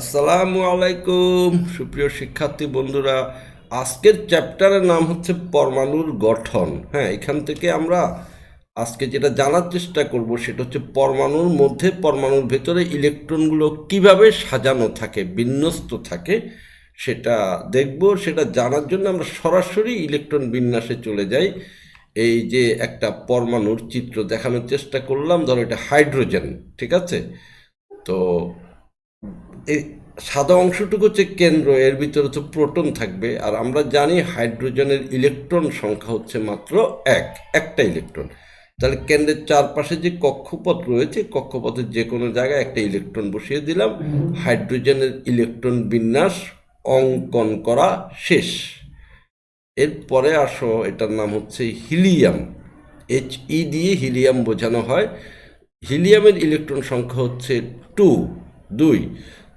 আসসালামু আলাইকুম। সুপ্রিয় শিক্ষার্থী বন্ধুরা, আজকের চ্যাপ্টারের নাম হচ্ছে পরমাণুর গঠন। হ্যাঁ এখান থেকে আমরা আজকে যেটা জানার চেষ্টা করব সেটা হচ্ছে পরমাণুর মধ্যে, পরমাণুর ভেতরে ইলেকট্রনগুলো কীভাবে সাজানো থাকে, বিন্যস্ত থাকে, সেটা দেখব। সেটা জানার জন্য আমরা সরাসরি ইলেকট্রন বিন্যাসে চলে যাই। এই যে একটা পরমাণুর চিত্র দেখানোর চেষ্টা করলাম, ধরো এটা হাইড্রোজেন, ঠিক আছে? তো এই সাদা অংশটুকু হচ্ছে কেন্দ্র, এর ভিতরে হচ্ছে প্রোটন থাকবে, আর আমরা জানি হাইড্রোজেনের ইলেকট্রন সংখ্যা হচ্ছে মাত্র এক, একটা ইলেকট্রন। তাহলে কেন্দ্রের চারপাশে যে কক্ষপথ রয়েছে, কক্ষপথের যে কোনো জায়গায় একটা ইলেকট্রন বসিয়ে দিলাম, হাইড্রোজেনের ইলেকট্রন বিন্যাস অঙ্কন করা শেষ। এরপরে আসো, এটার নাম হচ্ছে হিলিয়াম। এইচ ই দিয়ে হিলিয়াম বোঝানো হয়। হিলিয়ামের ইলেকট্রন সংখ্যা হচ্ছে টু, দুই।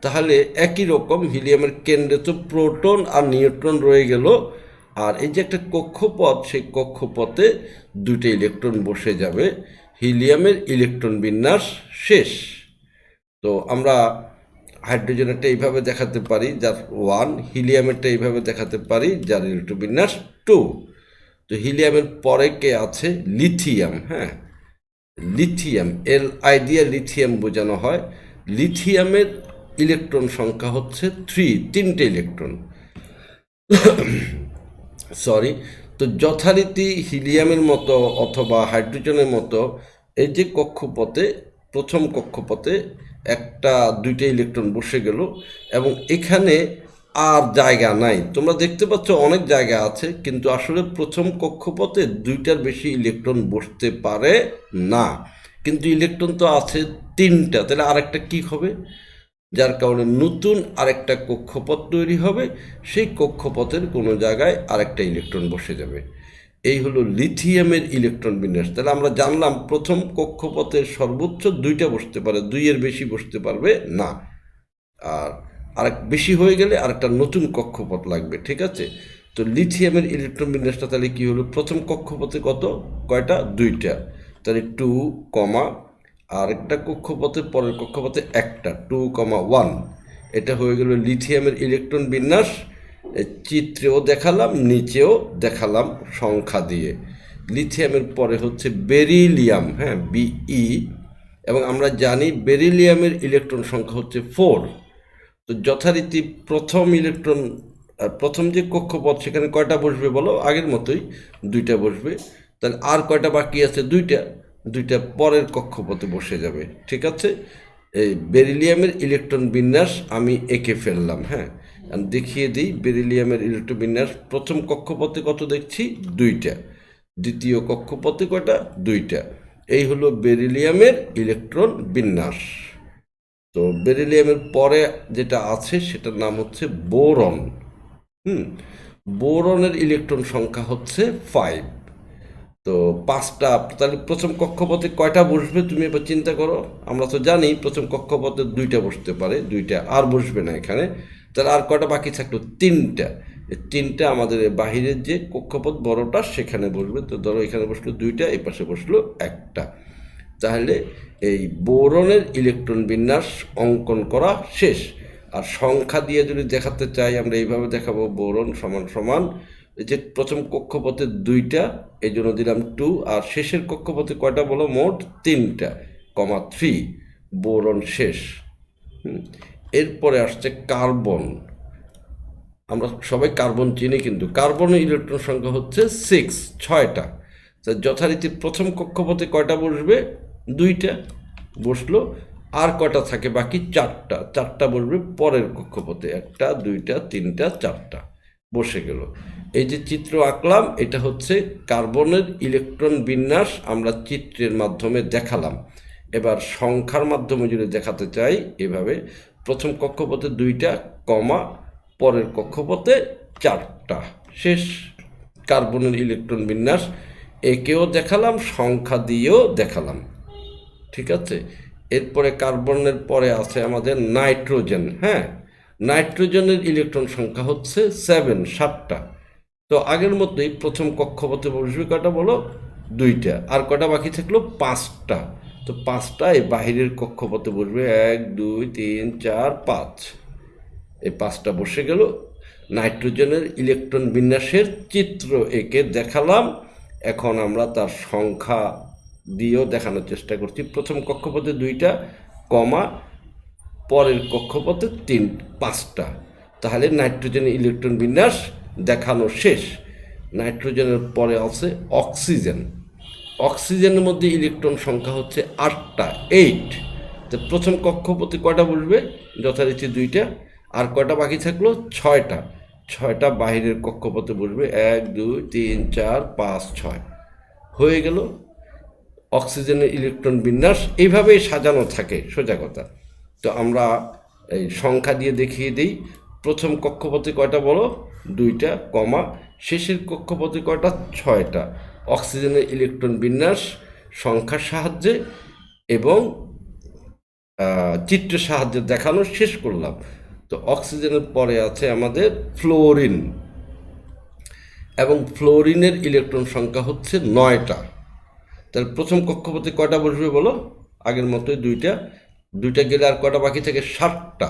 তাহলে একই রকম হিলিয়ামের কেন্দ্রে তো প্রোটন আর নিউট্রন রয়ে গেল। আর এই যে একটা কক্ষপথ, সেই কক্ষপথে দুটো ইলেকট্রন বসে যাবে। হিলিয়ামের ইলেকট্রন বিন্যাস শেষ। তো আমরা হাইড্রোজেনেরটা এইভাবে দেখাতে পারি, যার ওয়ান, হিলিয়ামেরটা এইভাবে দেখাতে পারি, যার ইলেকট্রন বিন্যাস টু। তো হিলিয়ামের পরে কে আছে? লিথিয়াম হ্যাঁ। লিথিয়াম, এল আই দিয়ে লিথিয়াম বোঝানো হয়। লিথিয়ামের ইলেকট্রন সংখ্যা হচ্ছে থ্রি তিনটে ইলেকট্রন। সরি তো যথারীতি হিলিয়ামের মতো অথবা হাইড্রোজেনের মতো এই যে কক্ষপথে, প্রথম কক্ষপথে একটা, দুইটা ইলেকট্রন বসে গেল এবং এখানে আর জায়গা নাই। তোমরা দেখতে পাচ্ছ অনেক জায়গা আছে, কিন্তু আসলে প্রথম কক্ষপথে দুইটার বেশি ইলেকট্রন বসতে পারে না। কিন্তু ইলেকট্রন তো আছে তিনটা, তাহলে আরেকটা কি হবে? যার কারণে নতুন আরেকটা কক্ষপথ তৈরি হবে, সেই কক্ষপথের কোনো জায়গায় আরেকটা ইলেকট্রন বসে যাবে। এই হলো লিথিয়ামের ইলেকট্রন বিন্যাস। তাহলে আমরা জানলাম প্রথম কক্ষপথের সর্বোচ্চ দুইটা বসতে পারে দুইয়ের বেশি বসতে পারবে না। আর আরেক বেশি হয়ে গেলে আরেকটা নতুন কক্ষপথ লাগবে, ঠিক আছে? তো লিথিয়ামের ইলেকট্রন বিন্যাসটা তাহলে কী হলো? প্রথম কক্ষপথে কত? কয়টা? দুইটা। তাহলে টু কমা আর একটা কক্ষপথে পরের কক্ষপথে একটা টু কমা ওয়ান এটা হয়ে গেল লিথিয়ামের ইলেকট্রন বিন্যাস। চিত্রেও দেখালাম, নিচেও দেখালাম সংখ্যা দিয়ে। লিথিয়ামের পরে হচ্ছে বেরিলিয়াম হ্যাঁ বিই এবং আমরা জানি বেরিলিয়ামের ইলেকট্রন সংখ্যা হচ্ছে ফোর তো যথারীতি প্রথম ইলেকট্রন প্রথম যে কক্ষপথ, সেখানে কয়টা বসবে বলো? আগের মতোই দুইটা বসবে। তাহলে আর কয়টা বাকি আছে? দুইটা। দুইটা পরের কক্ষপথে বসে যাবে, ঠিক আছে? এই বেরিলিয়ামের ইলেকট্রন বিন্যাস আমি এঁকে ফেললাম হ্যাঁ? দেখিয়ে দিই, বেরিলিয়ামের ইলেকট্রন বিন্যাস, প্রথম কক্ষপথে কত দেখছি? দুইটা। দ্বিতীয় কক্ষপথে কয়টা? দুইটা। এই হলো বেরিলিয়ামের ইলেকট্রন বিন্যাস। তো বেরিলিয়ামের পরে যেটা আছে, সেটার নাম হচ্ছে বোরন। হুম? বোরনের ইলেকট্রন সংখ্যা হচ্ছে ফাইভ তো পাঁচটা, তাহলে প্রথম কক্ষপথে কয়টা বসবে তুমি এবার চিন্তা করো? আমরা তো জানি প্রথম কক্ষপথে দুইটা বসতে পারে, দুইটা আর বসবে না এখানে। তাহলে আর কয়টা বাকি থাকল? তিনটা। তিনটা আমাদের বাহিরের যে কক্ষপথ বড়টা সেখানে বসবে। তো ধরো এখানে বসল দুইটা, এই পাশে বসল একটা। তাহলে এই বোরনের ইলেকট্রন বিন্যাস অঙ্কন করা শেষ। আর সংখ্যা দিয়ে যদি দেখাতে চাই, আমরা এইভাবে দেখাবো, বোরন সমান সমান যে প্রথম কক্ষপথে দুইটা এই জন্য দিলাম টু আর শেষের কক্ষপথে কয়টা বলো? মোট তিনটা, কমা থ্রি বোরন শেষ। এরপরে আসছে কার্বন। আমরা সবাই কার্বন চিনি কিন্তু কার্বনের ইলেকট্রন সংখ্যা হচ্ছে সিক্স ছয়টা। যথারীতি প্রথম কক্ষপথে কয়টা বসবে? দুইটা বসল, আর কয়টা থাকে বাকি? চারটা। চারটা বসবে পরের কক্ষপথে, একটা, দুইটা, তিনটা, চারটা। বসে গেল। এই যে চিত্র আঁকলাম, এটা হচ্ছে কার্বনের ইলেকট্রন বিন্যাস আমরা চিত্রের মাধ্যমে দেখালাম। এবার সংখ্যার মাধ্যমে যদি দেখাতে চাই, এভাবে প্রথম কক্ষপথে দুইটা, কমা, পরের কক্ষপথে চারটা। শেষ কার্বনের ইলেকট্রন বিন্যাস, একেও দেখালাম, সংখ্যা দিয়েও দেখালাম। ঠিক আছে? এরপরে কার্বনের পরে আছে আমাদের নাইট্রোজেন হ্যাঁ? নাইট্রোজেনের ইলেকট্রন সংখ্যা হচ্ছে সেভেন, সাতটা। তো আগের মতোই প্রথম কক্ষপথে বসবে কটা বলো? দুইটা। আর কটা বাকি থাকল? পাঁচটা। তো পাঁচটা এই বাহিরের কক্ষপথে বসবে এক, দুই, তিন, চার, পাঁচ। এই পাঁচটা বসে গেল। নাইট্রোজেনের ইলেকট্রন বিন্যাসের চিত্র এঁকে দেখালাম। এখন আমরা তার সংখ্যা দিয়েও দেখানোর চেষ্টা করছি। প্রথম কক্ষপথে দুইটা, কমা পরের কক্ষপথে তিন, পাঁচটা। তাহলে নাইট্রোজেনের ইলেকট্রন বিন্যাস দেখানো শেষ। নাইট্রোজেনের পরে আছে অক্সিজেন। অক্সিজেনের মধ্যে ইলেকট্রন সংখ্যা হচ্ছে আটটা এইট তো প্রথম কক্ষপথে কয়টা বসবে যথারীতি দুইটা। আর কয়টা বাকি থাকল? ছয়টা। ছয়টা বাহিরের কক্ষপথে বসবে এক, দুই, তিন, চার, পাঁচ, ছয়। হয়ে গেল? অক্সিজেনের ইলেকট্রন বিন্যাস এইভাবেই সাজানো থাকে, সোজা কথা। তো আমরা এই সংখ্যা দিয়ে দেখিয়ে দিই। প্রথম কক্ষপথে কয়টা বলো? দুইটা, কমা। শেষের কক্ষপথে কয়টা? ছয়টা। অক্সিজেনের ইলেকট্রন বিন্যাস, সংখ্যার সাহায্যে এবং চিত্রের সাহায্যে দেখানো শেষ করলাম। তো অক্সিজেনের পরে আছে আমাদের ফ্লোরিন। এবং ফ্লোরিনের ইলেকট্রন সংখ্যা হচ্ছে নয়টা। তাহলে প্রথম কক্ষপথে কয়টা বসবে বলো? আগের মতোই দুইটা। দুইটা গেলে আর কয়টা বাকি থাকে? ষাটটা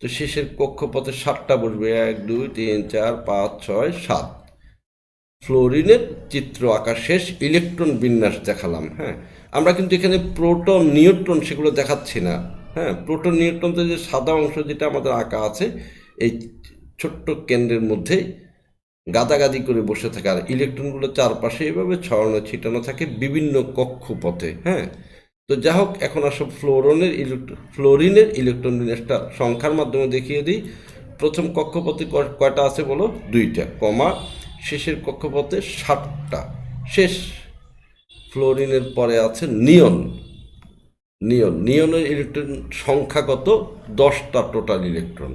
তো শেষের কক্ষপথে ষাটটা বসবে। এক, দুই, তিন, চার, পাঁচ, ছয়, সাত। ফ্লোরিনের চিত্র আঁকা শেষ ইলেকট্রন বিন্যাস দেখালাম হ্যাঁ? আমরা কিন্তু এখানে প্রোটন, নিউট্রন সেগুলো দেখাচ্ছি না হ্যাঁ? প্রোটন, নিউট্রনতে যে সাদা অংশ যেটা আমাদের আঁকা আছে, এই ছোট্ট কেন্দ্রের মধ্যেই গাদাগাদি করে বসে থাকে। আর ইলেকট্রনগুলো চারপাশে এভাবে ছড়ানো, ছিটানো থাকে বিভিন্ন কক্ষপথে হ্যাঁ? তো যা হোক এখন আসব ফ্লোরনের ইলেকট্রন ফ্লোরিনের ইলেকট্রন বিন্যাসটা সংখ্যার মাধ্যমে দেখিয়ে দিই। প্রথম কক্ষপথে কয়টা আছে বলো? দুইটা, কমা, শেষের কক্ষপথে সাতটা শেষ ফ্লোরিনের পরে আছে নিয়ন। নিয়ন, নিয়নের ইলেকট্রন সংখ্যা কত দশটা টোটাল ইলেকট্রন।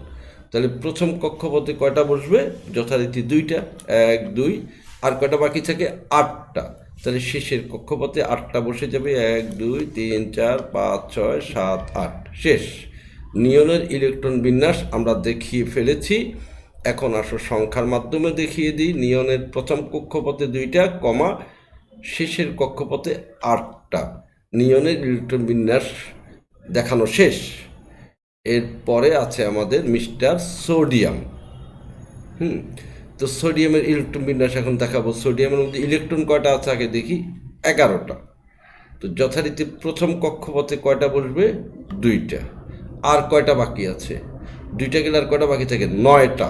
তাহলে প্রথম কক্ষপথে কয়টা বসবে? যথারীতি দুইটা, এক, দুই, আর কয়টা বাকি থাকে? আটটা। তাহলে শেষের কক্ষপথে আটটা বসে যাবে। এক, দুই, তিন, চার, পাঁচ, ছয়, সাত, আট। শেষ। নিয়নের ইলেকট্রন বিন্যাস আমরা দেখিয়ে ফেলেছি। এখন আসো সংখ্যার মাধ্যমে দেখিয়ে দিই। নিয়নের প্রথম কক্ষপথে দুইটা, কমা শেষের কক্ষপথে আটটা। নিয়নের ইলেকট্রন বিন্যাস দেখানো শেষ। এরপরে আছে আমাদের মিস্টার সোডিয়াম। হুম। তো সোডিয়ামের ইলেকট্রন বিন্যাস এখন দেখাবো। সোডিয়ামের মধ্যে ইলেকট্রন কয়টা আছে আগে দেখি? এগারোটা। তো যথারীতি প্রথম কক্ষপথে কয়টা বসবে? দুইটা। আর কয়টা বাকি আছে? দুইটা গেলে আর কয়টা বাকি থাকে? নয়টা।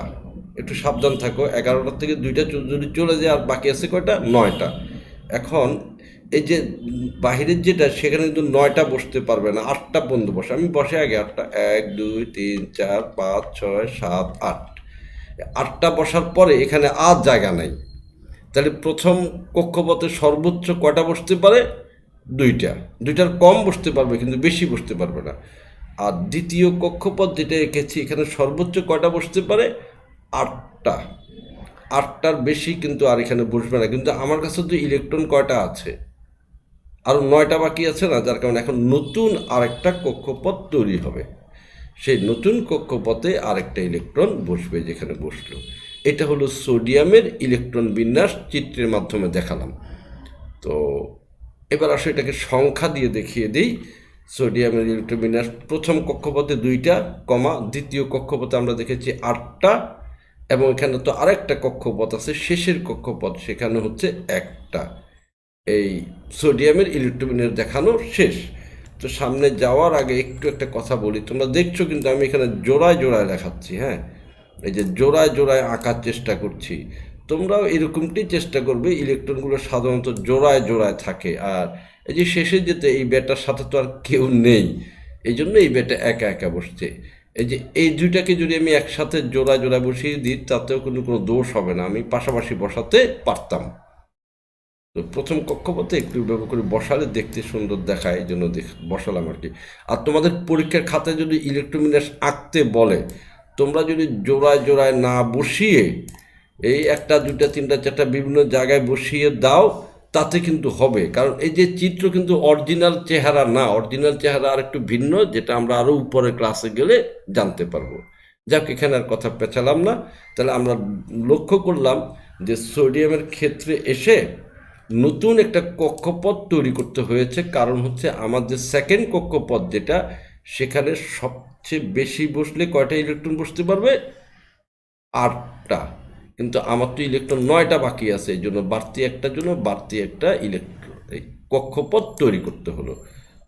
একটু সাবধান থাকো, এগারোটার থেকে দুইটা যদি চলে যায়, আর বাকি আছে কয়টা? নয়টা। এখন এই যে বাহিরের যেটা, সেখানে কিন্তু নয়টা বসতে পারবে না, আটটা বন্ধু বসে। আমি বসে আগে আটটা। এক, দুই, তিন, চার, পাঁচ, ছয়, সাত, আট। আটটা বসার পরে এখানে আর জায়গা নাই। তাহলে প্রথম কক্ষপথে সর্বোচ্চ কয়টা বসতে পারে? দুইটা। দুইটার কম বসতে পারবে, কিন্তু বেশি বসতে পারবে না। আর দ্বিতীয় কক্ষপথ যেটা এঁকেছি এখানে সর্বোচ্চ কয়টা বসতে পারে? আটটা। আটটার বেশি কিন্তু আর এখানে বসবে না। কিন্তু আমার কাছে তো ইলেকট্রন কয়টা আছে? আরও নয়টা বাকি আছে না, যার কারণে এখন নতুন আরেকটা কক্ষপথ তৈরি হবে। সেই নতুন কক্ষপথে আরেকটা ইলেকট্রন বসবে যেখানে বসল। এটা হলো সোডিয়ামের ইলেকট্রন বিন্যাস চিত্রের মাধ্যমে দেখালাম। তো এবার আসলে এটাকে সংখ্যা দিয়ে দেখিয়ে দিই। সোডিয়ামের ইলেকট্রন বিন্যাস প্রথম কক্ষপথে দুইটা, কমা দ্বিতীয় কক্ষপথে আমরা দেখেছি আটটা, এবং এখানে তো আরেকটা কক্ষপথ আছে, শেষের কক্ষপথ, সেখানে হচ্ছে একটা। এই সোডিয়ামের ইলেকট্রোবিনের দেখানো শেষ। তো সামনে যাওয়ার আগে একটু একটা কথা বলি। তোমরা দেখছ কিন্তু আমি এখানে জোড়ায় জোড়ায় দেখাচ্ছি হ্যাঁ? এই যে জোড়ায় জোড়ায় আঁকার চেষ্টা করছি। তোমরাও এরকমটি চেষ্টা করবে, ইলেকট্রনগুলো সাধারণত জোড়ায় জোড়ায় থাকে। আর এই যে শেষে যেতে এই ব্যাটার সাথে তো আর কেউ নেই এই জন্য এই ব্যাটা একা একা বসছে। এই যে এই দুইটাকে যদি আমি একসাথে জোড়ায় জোড়ায় বসিয়ে দিই, তাতেও কিন্তু কোনো দোষ হবে না। আমি পাশাপাশি বসাতে পারতাম। প্রথম কক্ষপথে একটু ব্যবহার করে বসালে দেখতে সুন্দর দেখায়, এই জন্য দেখ, বসালাম আর কি। আর তোমাদের পরীক্ষার খাতায় যদি ইলেকট্রোমিনাস আঁকতে বলে, তোমরা যদি জোড়ায় জোড়ায় না বসিয়ে এই একটা, দুইটা, তিনটা, চারটা বিভিন্ন জায়গায় বসিয়ে দাও, তাতে কিন্তু হবে। কারণ এই যে চিত্র কিন্তু অরিজিনাল চেহারা না, অরিজিনাল চেহারা আর একটু ভিন্ন, যেটা আমরা আরও উপরে ক্লাসে গেলে জানতে পারব। যাক, এখানে আর কথা পেঁচালাম না। তাহলে আমরা লক্ষ্য করলাম যে সোডিয়ামের ক্ষেত্রে এসে নতুন একটা কক্ষপথ তৈরি করতে হয়েছে। কারণ হচ্ছে আমাদের সেকেন্ড কক্ষপথ যেটা, সেখানে সবচেয়ে বেশি বসলে কয়টা ইলেকট্রন বসতে পারবে? আটটা। কিন্তু আমার তো ইলেকট্রন নয়টা বাকি আছে, এই জন্য বাড়তি একটার জন্য বাড়তি একটা ইলেকট্রন এই কক্ষপথ তৈরি করতে হলো।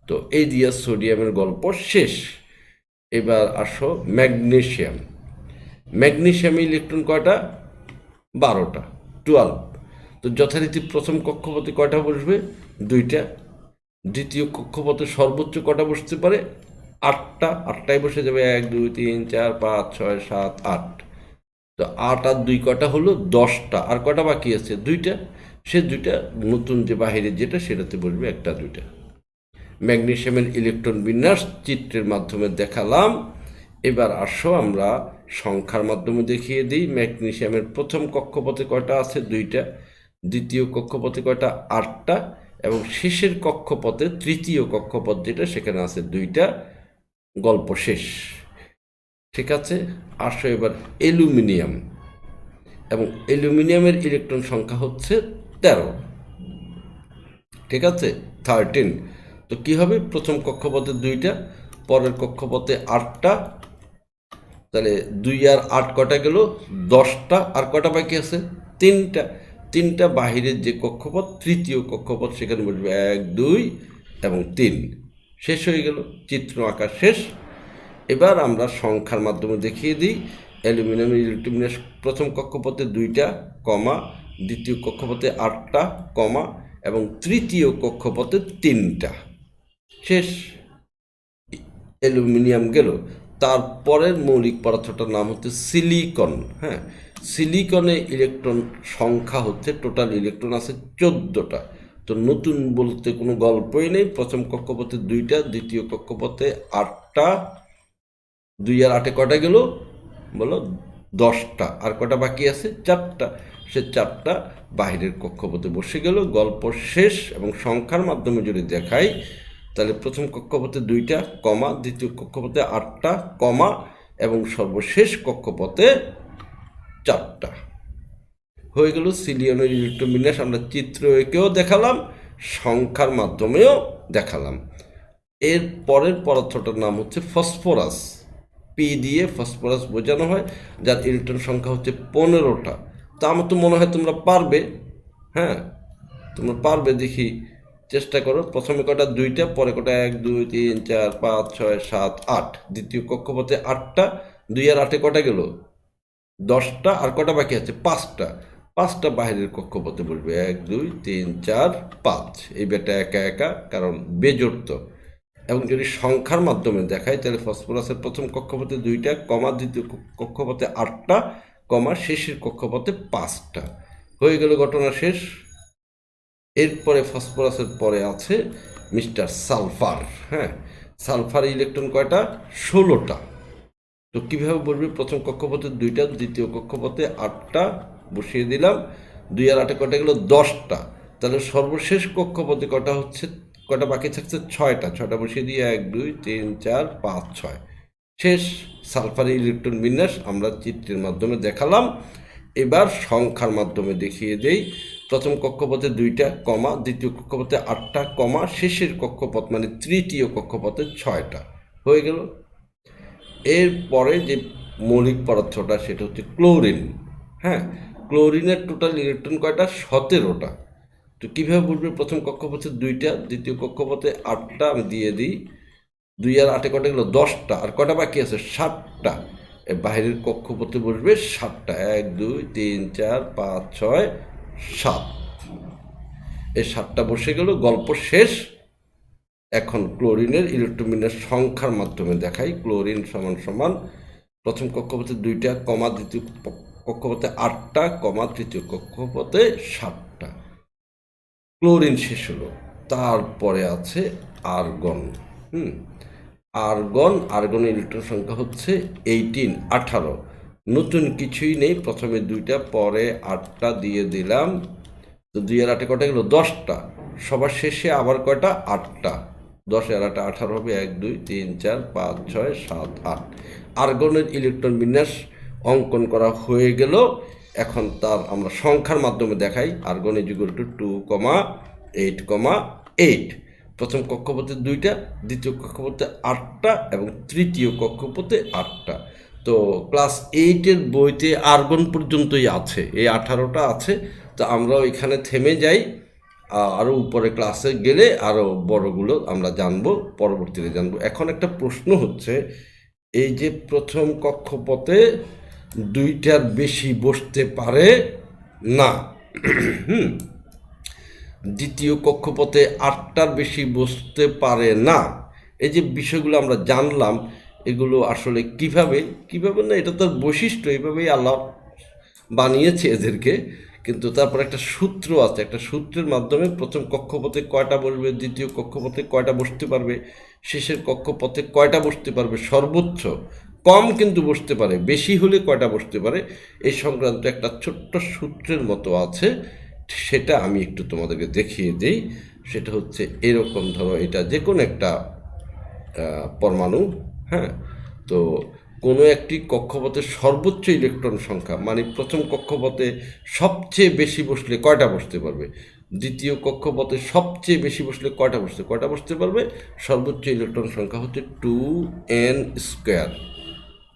তো এই দিয়ে সোডিয়ামের গল্প শেষ। এবার আসো ম্যাগনেশিয়াম ম্যাগনেশিয়ামে ইলেকট্রন কয়টা? বারোটা। টুয়েলভ তো যথারীতি প্রথম কক্ষপথে কয়টা বসবে? দুইটা। দ্বিতীয় কক্ষপথে সর্বোচ্চ কটা বসতে পারে? আটটা। আটটায় বসে যাবে এক, দুই, তিন, চার, পাঁচ, ছয়, সাত, আট। তো আট আর দুই কটা হলো দশটা। আর কটা বাকি আছে? দুইটা। সে দুইটা নতুন যে বাহিরে যেটা সেটাতে বসবে একটা, দুইটা। ম্যাগনেশিয়ামের ইলেকট্রন বিন্যাস চিত্রের মাধ্যমে দেখালাম। এবার আসো আমরা সংখ্যার মাধ্যমে দেখিয়ে দিই। ম্যাগনেশিয়ামের প্রথম কক্ষপথে কয়টা আছে? দুইটা। দ্বিতীয় কক্ষপথে কয়টা? আটটা। এবং শেষের কক্ষপথে তৃতীয় কক্ষপথ যেটা, সেখানে আছে দুইটা। গল্প শেষ। ঠিক আছে? আসো এবার অ্যালুমিনিয়াম। এবং অ্যালুমিনিয়ামের ইলেকট্রন সংখ্যা হচ্ছে তেরো। ঠিক আছে? থার্টিন। তো কি হবে? প্রথম কক্ষপথে দুইটা, পরের কক্ষপথে আটটা। তাহলে দুই আর আট কটা গেল? দশটা। আর কটা বাকি আছে? তিনটা। তিনটা বাহিরের যে কক্ষপথ, তৃতীয় কক্ষপথ সেখানে বসবে এক, দুই এবং তিন। শেষ হয়ে গেল, চিত্র আঁকা শেষ। এবার আমরা সংখ্যার মাধ্যমে দেখিয়ে দিই। অ্যালুমিনিয়াম ইলেকট্রোমিনাস প্রথম কক্ষপথে দুইটা, কমা, দ্বিতীয় কক্ষপথে আটটা, কমা এবং তৃতীয় কক্ষপথে তিনটা। শেষ। অ্যালুমিনিয়াম গেল। তারপরের মৌলিক পদার্থটার নাম হচ্ছে সিলিকন হ্যাঁ? সিলিকনে ইলেকট্রন সংখ্যা হচ্ছে, টোটাল ইলেকট্রন আছে চোদ্দোটা। তো নতুন বলতে কোনো গল্পই নেই। প্রথম কক্ষপথে দুইটা, দ্বিতীয় কক্ষপথে আটটা, দুই আর আটে কটা গেল? বলো, দশটা। আর কটা বাকি আছে? চারটা। সে চারটা বাহিরের কক্ষপথে বসে গেল। গল্প শেষ এবং সংখ্যার মাধ্যমে যদি দেখাই, তাহলে প্রথম কক্ষপথে দুইটা, কমা, দ্বিতীয় কক্ষপথে আটটা, কমা এবং সর্বশেষ কক্ষপথে চারটা। হয়ে গেল সিলিয়নের ইলেকট্রোবিন্যাস আমরা চিত্র এঁকেও দেখালাম, সংখ্যার মাধ্যমেও দেখালাম। এর পরের পদার্থটার নাম হচ্ছে ফসফরাস। পি দিয়ে ফসফরাস বোঝানো হয়, যার ইলেকট্রন সংখ্যা হচ্ছে পনেরোটা। তা আমার তো মনে হয় তোমরা পারবে হ্যাঁ? তোমরা পারবে, দেখি, চেষ্টা করো। প্রথমে কটা দুইটা, পরে কটা এক, দুই, তিন, চার, পাঁচ, ছয়, সাত, আট। দ্বিতীয় কক্ষপথে আটটা, দুই আর আটে কটা গেল? দশটা আর কটা বাকি আছে? পাঁচটা। পাঁচটা বাইরের কক্ষপথে বসবে। এক, দুই, তিন, চার, পাঁচ। এই বেটা একা একা, কারণ বেজোড় তো এবং যদি সংখ্যার মাধ্যমে দেখায়, তাহলে ফসফরাসের প্রথম কক্ষপথে দুইটা, কমা দ্বিতীয় কক্ষপথে আটটা, কমা শেষের কক্ষপথে পাঁচটা। হয়ে গেল ঘটনা শেষ। এরপরে ফসফরাসের পরে আছে মিস্টার সালফার হ্যাঁ? সালফার ইলেকট্রন কয়টা? ষোলোটা। তো কীভাবে বলবি, প্রথম কক্ষপথে দুইটা, দ্বিতীয় কক্ষপথে আটটা, বসিয়ে দিলাম। দুই আর আটে কটা গেলো দশটা। তাহলে সর্বশেষ কক্ষপথে কটা হচ্ছে, কটা বাকি থাকছে? ছয়টা। ছয়টা বসিয়ে দিয়ে এক, দুই, তিন, চার, পাঁচ, ছয়। শেষ। সালফার ইলেকট্রন বিন্যাস আমরা চিত্রের মাধ্যমে দেখালাম। এবার সংখ্যার মাধ্যমে দেখিয়ে দেই। প্রথম কক্ষপথে দুইটা, কমা, দ্বিতীয় কক্ষপথে আটটা, কমা, শেষের কক্ষপথ মানে তৃতীয় কক্ষপথে ছয়টা। হয়ে গেল। এরপরে যে মৌলিক পদার্থটা, সেটা হচ্ছে ক্লোরিন। হ্যাঁ ক্লোরিনের টোটাল ইলেকট্রন কয়টা? সতেরোটা। তো কীভাবে বলবে প্রথম কক্ষপথে দুইটা, দ্বিতীয় কক্ষপথে আটটা, আমি দিয়ে দিই। দুই আর আটে কটা গেলো? দশটা। আর কটা বাকি আছে? সাতটা। বাইরের কক্ষপথে বসবে সাতটা। এক, দুই, তিন, চার, পাঁচ, ছয়, সাত। এই সাতটা বসে গেল, গল্প শেষ। এখন ক্লোরিনের ইলেকট্রোমিনের সংখ্যার মাধ্যমে দেখাই। ক্লোরিন সমান সমান, প্রথম কক্ষপথে দুইটা, কমা দ্বিতীয় কক্ষপথে আটটা, কমা তৃতীয় কক্ষপথে সাতটা। ক্লোরিন শেষ হলো। তারপরে আছে আর্গন, হুম? আর্গন, আর্গনের ইলেকট্রন সংখ্যা হচ্ছে এইটিন, আঠারো। নতুন কিছুই নেই। প্রথমে দুইটা, পরে আটটা দিয়ে দিলাম। তো দুই আর আটে কটা গেল? দশটা। সবার শেষে আবার কয়টা? আটটা। দশ আটটা আঠারো হবে, এক, দুই, তিন, চার, পাঁচ, ছয়, সাত, আট। আর্গনের ইলেকট্রন বিন্যাস অঙ্কন করা হয়ে গেল। এখন তার আমরা সংখ্যার মাধ্যমে দেখাই। Argon is equal to two comma eight comma eight প্রথম কক্ষপথে দুইটা, দ্বিতীয় কক্ষপথে আটটা এবং তৃতীয় কক্ষপথে আটটা। তো ক্লাস এইটের বইতে আর্গন পর্যন্তই আছে। এই আঠারোটা আছে। তো আমরা ওইখানে থেমে যাই। আরও উপরে ক্লাসে গেলে আরও বড়গুলো আমরা জানব, পরবর্তীতে জানব। এখন একটা প্রশ্ন হচ্ছে, এই যে প্রথম কক্ষপথে দুইটার বেশি বসতে পারে না, হুম, দ্বিতীয় কক্ষপথে আটটার বেশি বসতে পারে না, এই যে বিষয়গুলো আমরা জানলাম, এগুলো আসলে কীভাবে কীভাবে না, এটা তার বৈশিষ্ট্য এইভাবেই আল্লাহ বানিয়েছে এদেরকে। কিন্তু তারপর একটা সূত্র আছে, একটা সূত্রের মাধ্যমে প্রথম কক্ষপথে কয়টা বসবে, দ্বিতীয় কক্ষপথে কয়টা বসতে পারবে, শেষের কক্ষপথে কয়টা বসতে পারবে, সর্বোচ্চ কম কিন্তু বসতে পারে, বেশি হলে কয়টা বসতে পারে এই সংক্রান্ত একটা ছোট্ট সূত্রের মতো আছে, সেটা আমি একটু তোমাদেরকে দেখিয়ে দিই, সেটা হচ্ছে এরকম ধরো, এটা যে কোনো একটা পরমাণু হ্যাঁ তো কোনো একটি কক্ষপথে সর্বোচ্চ ইলেকট্রন সংখ্যা মানে প্রথম কক্ষপথে সবচেয়ে বেশি বসলে কয়টা বসতে পারবে? দ্বিতীয় কক্ষপথে সবচেয়ে বেশি বসলে কয়টা বসতে কয়টা বসতে পারবে? সর্বোচ্চ ইলেকট্রন সংখ্যা হচ্ছে টু এন স্কোয়ার।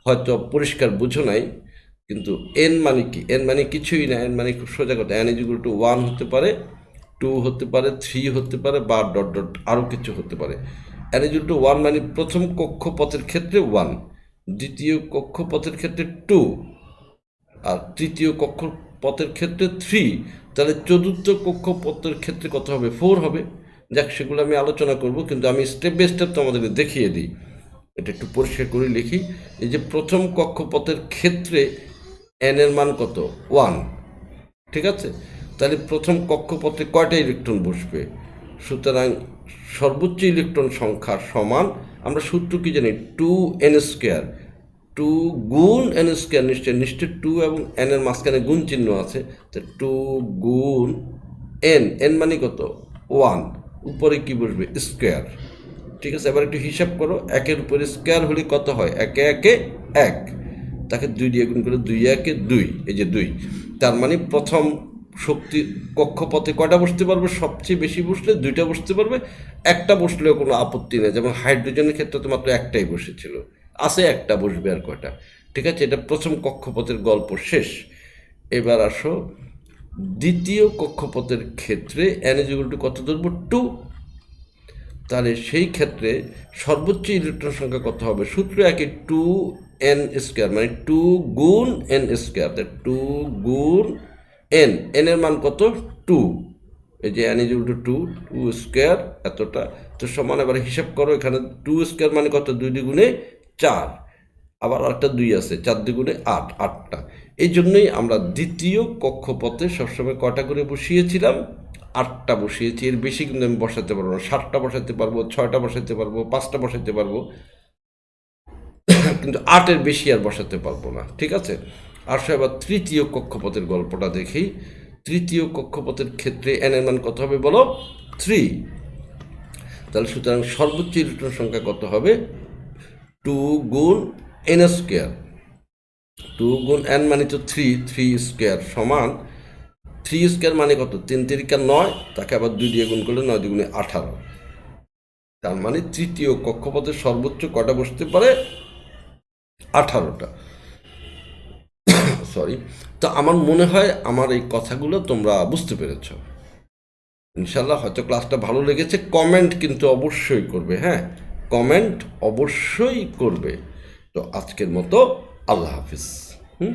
হয়তো পরিষ্কার বুঝো নাই, কিন্তু এন মানে কি? এন মানে কিছুই না, এন মানে খুব সোজা কথা। এন ইজিগুলো টু ওয়ান হতে পারে, টু হতে পারে, থ্রি হতে পারে, বা ডট ডট আরও কিছু হতে পারে। এন ইজিগুলো টু ওয়ান মানে প্রথম কক্ষপথের ক্ষেত্রে ওয়ান। দ্বিতীয় কক্ষপথের ক্ষেত্রে টু আর তৃতীয় কক্ষপথের ক্ষেত্রে থ্রি তাহলে চতুর্থ কক্ষপথের ক্ষেত্রে কত হবে? ফোর হবে। যাক, সেগুলো আমি আলোচনা করব, কিন্তু আমি স্টেপ বাই স্টেপ তোমাদেরকে দেখিয়ে দিই। এটা একটু পরিষ্কার করে লিখি। এই যে প্রথম কক্ষপথের ক্ষেত্রে এন এর মান কত? ওয়ান ঠিক আছে? তাহলে প্রথম কক্ষপথে কয়টা ইলেকট্রন বসবে? সুতরাং সর্বোচ্চ ইলেকট্রন সংখ্যা সমান, আমরা সূত্র কি জানি? টু এন স্কোয়ার টু গুণ এন স্কোয়ার নিশ্চয় নিশ্চয় টু এবং এন এর মাঝখানে গুণ চিহ্ন আছে। তো টু গুণ এন এন মানে কত? ওয়ান উপরে কি বসবে? স্কোয়ার ঠিক আছে, এবার একটু হিসাব করো। একের উপরে স্কোয়ার হলে কত হয়? একে একে এক। তাকে দুই দিয়ে গুণ করে দুই, একে দুই। এই যে দুই। তার মানে প্রথম শক্তি কক্ষপথে কয়টা বসতে পারবে? সবচেয়ে বেশি বসলে দুইটা বসতে পারবে, একটা বসলেও কোনো আপত্তি নেই। যেমন হাইড্রোজেনের ক্ষেত্রে তো মাত্র একটাই বসেছিল। আছে একটা বসবে আর কয়টা। ঠিক আছে, এটা প্রথম কক্ষপথের গল্প শেষ। এবার আসো। দ্বিতীয় কক্ষপথের ক্ষেত্রে এনএজিগুলটি কত ধরবো? টু তাহলে সেই ক্ষেত্রে সর্বোচ্চ ইলেকট্রন সংখ্যা কত হবে? সূত্র একই টু এন স্কোয়ার মানে টু গুণ এন স্কোয়ার টু গুণ এন এন এর মান কত? টু এই যে N is two two two square এতটা। তো সমান এবার হিসাব করো, এখানে টু স্কোয়ার মানে কত? দুই দ্বিগুণে চার। আবার আরেকটা দুই আছে, চার দ্বিগুণে আট, আটটা। এই জন্যই আমরা দ্বিতীয় কক্ষপথে সবসময় কটা করে বসিয়েছিলাম? আটটা বসিয়েছি। এর বেশি কিন্তু আমি বসাতে পারব না। সাতটা বসাতে পারব, ছয়টা বসাতে পারব, পাঁচটা বসাতে পারব। কিন্তু আটের বেশি আর বসাতে পারব না। ঠিক আছে? আসো এবার তৃতীয় কক্ষপথের গল্পটা দেখি। তৃতীয় কক্ষপথের ক্ষেত্রে এন এর মান কত হবে বলো? থ্রি তাহলে সুতরাং সর্বোচ্চ ইলেকট্রন সংখ্যা কত হবে? টু গুণ এন স্কোয়ার টু গুণ এন মানে তো থ্রি থ্রি স্কোয়ার সমান। থ্রি স্কোয়ার মানে কত? তিন তিরিকা নয়, তাকে আবার দুই দিয়ে গুণ করলে নয় দুগুণে আঠারো। তার মানে তৃতীয় কক্ষপথে সর্বোচ্চ কটা বসতে পারে? আঠারোটা। সরি তো আমার মনে হয় আমার এই কথাগুলো তোমরা বুঝতে পেরেছ। ইনশাল্লাহ হয়তো ক্লাসটা ভালো লেগেছে। কমেন্ট কিন্তু অবশ্যই করবে হ্যাঁ? কমেন্ট অবশ্যই করবে। তো আজকের মতো আল্লাহ হাফিজ। হুম?